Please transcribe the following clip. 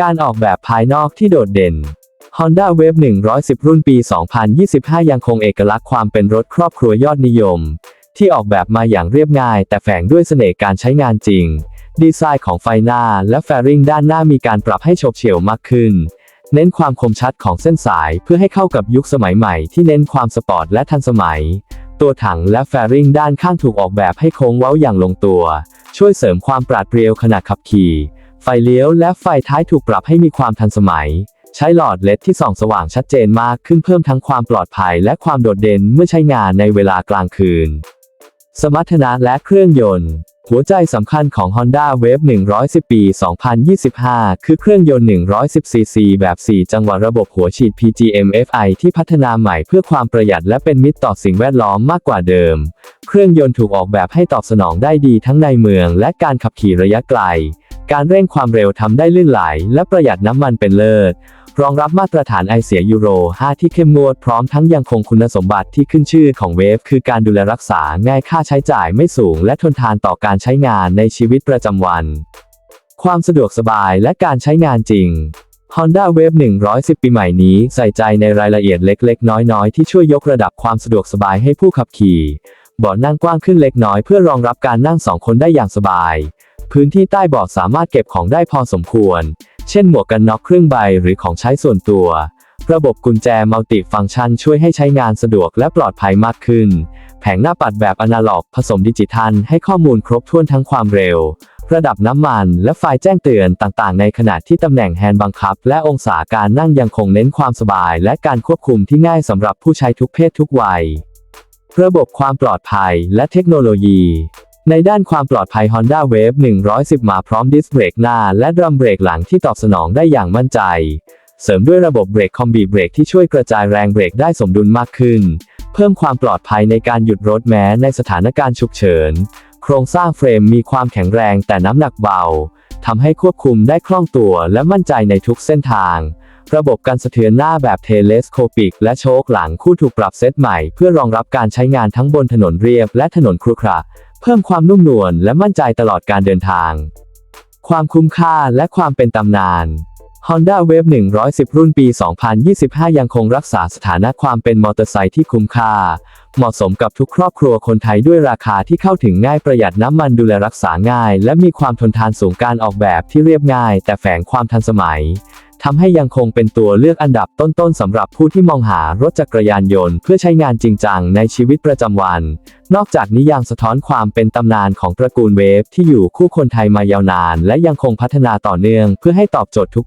การออกแบบภายนอกที่โดดเด่น Honda Wave 110 รุ่นปี 2025 ยังคงเอกลักษณ์ความเป็นรถครอบครัวยอดนิยม ที่ออกแบบมาอย่างเรียบง่าย แต่แฝงด้วยเสน่ห์การใช้งานจริง ดีไซน์ของไฟหน้าและแฟริงด้านหน้ามีการปรับให้โฉบเฉี่ยวมากขึ้น เน้นความคมชัดของเส้นสายเพื่อให้เข้ากับยุคสมัยใหม่ที่เน้นความสปอร์ตและทันสมัย ตัวถังและแฟริ่งด้านข้างถูกออกแบบให้โค้งเว้าอย่างลงตัว ช่วยเสริมความปราดเปรียวขณะขับขี่ ไฟเลี้ยวและไฟท้ายถูกปรับให้มีความทันสมัย ใช้หลอดเลดที่ส่องสว่างชัดเจนมากขึ้นเพิ่มทั้งความปลอดภัยและความโดดเด่นเมื่อใช้งานในเวลากลางคืน สมรรถนะและเครื่องยนต์ หัวใจสำคัญของ Honda Wave 110 ปี 2025 คือเครื่องยนต์ 110 cc แบบ 4 จังหวะระบบหัวฉีด PGM-FI ที่พัฒนาใหม่เพื่อความประหยัดและเป็นมิตรต่อสิ่งแวดล้อมมากกว่าเดิม เครื่องยนต์ถูกออกแบบให้ตอบสนองได้ดีทั้งในเมืองและการขับขี่ระยะไกล การเร่งความเร็วทำได้ลื่นไหล และประหยัดน้ำมันเป็นเลิศ รองรับมาตรฐานไอเสียยูโร 5 ที่เข้มงวดพร้อมทั้งยังคงคุณสมบัติที่ขึ้นชื่อของเวฟคือการดูแลรักษาง่ายค่าใช้จ่ายไม่สูง และทนทานต่อการใช้งานในชีวิตประจำวัน ความสะดวกสบายและการใช้งานจริง Honda Wave 110 ปีใหม่นี้ใส่ใจในรายละเอียดเล็กๆ น้อยๆ ที่ช่วยยกระดับความสะดวกสบายให้ผู้ขับขี่เบาะนั่งกว้างขึ้นเล็กน้อยเพื่อรองรับการนั่งสองคนได้อย่างสบาย พื้นที่ใต้เบาะสามารถเก็บของได้พอสมควร เช่นหมวกกันน็อกเครื่องใบหรือของใช้ส่วนตัว ระบบกุญแจมัลติฟังก์ชันช่วยให้ใช้งานสะดวกและปลอดภัยมากขึ้น แผงหน้าปัดแบบอนาล็อก ผสมดิจิทัล ให้ข้อมูลครบถ้วนทั้งความเร็ว ระดับน้ำมัน และไฟแจ้งเตือนต่างๆ ในขณะที่ตำแหน่งแฮนด์บังคับ และองศาการนั่งยังคงเน้นความสบาย และการควบคุมที่ง่ายสำหรับผู้ใช้ทุกเพศทุกวัย ระบบความปลอดภัยและเทคโนโลยี ในด้านความปลอดภัย Honda Wave 110 มาพร้อมดิสเบรกหน้า และดรัมเบรกหลังที่ตอบสนองได้อย่างมั่นใจ เสริมด้วยระบบเบรกคอมบีเบรกที่ช่วยกระจายแรงเบรกได้สมดุลมากขึ้น เพิ่มความปลอดภัยในการหยุดรถแม้ในสถานการณ์ฉุกเฉิน โครงสร้างเฟรมมีความแข็งแรงแต่น้ำหนักเบาทำให้ควบคุมได้คล่องตัวและมั่นใจในทุกเส้นทาง ระบบการสะเทือนหน้าแบบเทเลสโคปิก และโชคหลังคู่ถูกปรับเซตใหม่ เพื่อรองรับการใช้งานทั้งบนถนนเรียบและถนนครุขระ เพิ่มความนุ่มนวลและมั่นใจตลอดการเดินทาง ความคุ้มค่าและความเป็นตำนาน Honda Wave 110 รุ่นปี 2025 ยังคงรักษาสถานะความเป็นมอเตอร์ไซค์ที่คุ้มค่า เหมาะสมกับทุกครอบครัวคนไทยด้วยราคาที่เข้าถึงง่ายประหยัดน้ำมันดูแลรักษาง่าย และมีความทนทานสูงการออกแบบที่เรียบง่าย แต่แฝงความทันสมัยทำให้ยังคงเป็นตัวเลือกอันดับต้นๆสำหรับผู้ที่มองหารถจักรยานยนต์เพื่อใช้งานจริงจังในชีวิตประจำวัน นอกจากนี้ยังสะท้อนความเป็นตำนานของตระกูลเวฟที่อยู่คู่คนไทยมายาวนาน และยังคงพัฒนาต่อเนื่องเพื่อให้ตอบโจทย์ทุก